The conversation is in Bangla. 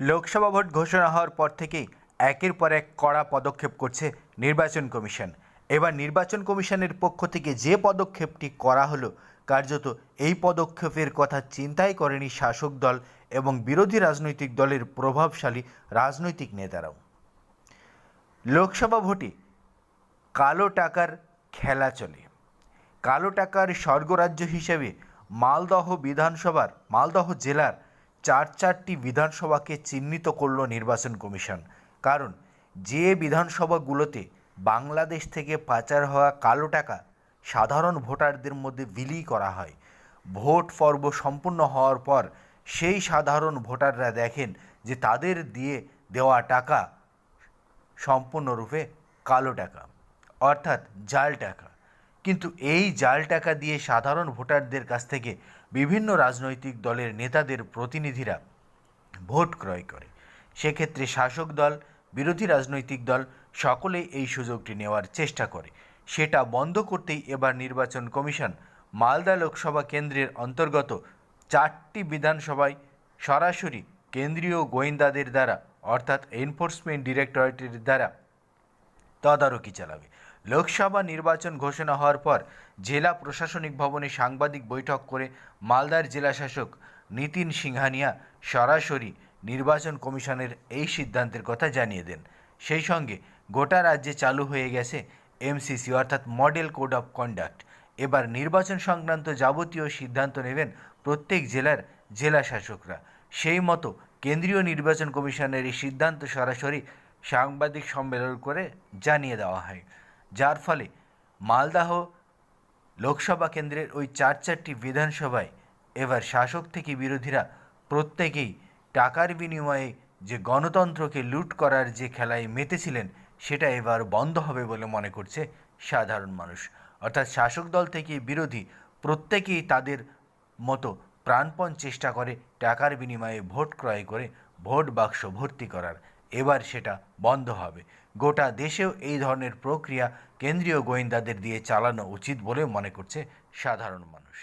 লোকসভা ভোট ঘোষণা হওয়ার পর থেকেই একের পর এক কড়া পদক্ষেপ করছে নির্বাচন কমিশন। এবার নির্বাচন কমিশনের পক্ষ থেকে যে পদক্ষেপটি করা হলো, কার্যত এই পদক্ষেপের কথা চিন্তাই করেনি শাসক দল এবং বিরোধী রাজনৈতিক দলের প্রভাবশালী রাজনৈতিক নেতারাও। লোকসভা ভোটে কালো টাকার খেলা চলে। কালো টাকার স্বর্গরাজ্য হিসেবে মালদহ বিধানসভার, মালদহ জেলার চার চারটি বিধানসভাকে চিহ্নিত করল নির্বাচন কমিশন। কারণ, যে বিধানসভাগুলোতে বাংলাদেশ থেকে পাচার হওয়া কালো টাকা সাধারণ ভোটারদের মধ্যে বিলি করা হয়, ভোট পর্ব সম্পূর্ণ হওয়ার পর সেই সাধারণ ভোটাররা দেখেন যে তাদের দিয়ে দেওয়া টাকা সম্পূর্ণরূপে কালো টাকা, অর্থাৎ জাল টাকা। কিন্তু এই জাল টাকা দিয়ে সাধারণ ভোটারদের কাছ থেকে বিভিন্ন রাজনৈতিক দলের নেতাদের প্রতিনিধিরা ভোট ক্রয় করে। সেক্ষেত্রে শাসক দল, বিরোধী রাজনৈতিক দল সকলেই এই সুযোগটি নেওয়ার চেষ্টা করে। সেটা বন্ধ করতেই এবার নির্বাচন কমিশন মালদা লোকসভা কেন্দ্রের অন্তর্গত চারটি বিধানসভায় সরাসরি কেন্দ্রীয় গোয়েন্দাদের দ্বারা, অর্থাৎ এনফোর্সমেন্ট ডিরেক্টরেটের দ্বারা তদারকি চালাবে। লোকসভা নির্বাচন ঘোষণা হওয়ার পর জেলা প্রশাসনিক ভবনে সাংবাদিক বৈঠক করে মালদার জেলা শাসক নিতিন সিংহানিয়া সরাসরি নির্বাচন কমিশনের এই সিদ্ধান্তের কথা জানিয়ে দেন। সেই সঙ্গে গোটা রাজ্যে চালু হয়ে গেছে এমসিসি অর্থাৎ মডেল কোড অফ কন্ডাক্ট। এবার নির্বাচন সংক্রান্ত যাবতীয় সিদ্ধান্ত নেবেন প্রত্যেক জেলার জেলা শাসকরা সেই মতো কেন্দ্রীয় নির্বাচন কমিশনের এই সিদ্ধান্ত সরাসরি সাংবাদিক সম্মেলন করে জানিয়ে দেওয়া হয়। যার ফলে মালদাহ লোকসভা কেন্দ্রের ওই চার চারটি বিধানসভায় এবার শাসক থেকে বিরোধীরা প্রত্যেকেই টাকার বিনিময়ে যে গণতন্ত্রকে লুট করার যে খেলায় মেতেছিলেন, সেটা এবার বন্ধ হবে বলে মনে করছে সাধারণ মানুষ। অর্থাৎ শাসক দল থেকে বিরোধী প্রত্যেকেই তাদের মতো প্রাণপণ চেষ্টা করে টাকার বিনিময়ে ভোট ক্রয় করে ভোট বাক্স ভর্তি করার। এবার সেটা বন্ধ হবে। গোটা দেশেও এই ধরনের প্রক্রিয়া কেন্দ্রীয় গোয়েন্দাদের দিয়ে চালানো উচিত বলে মনে করছে সাধারণ মানুষ।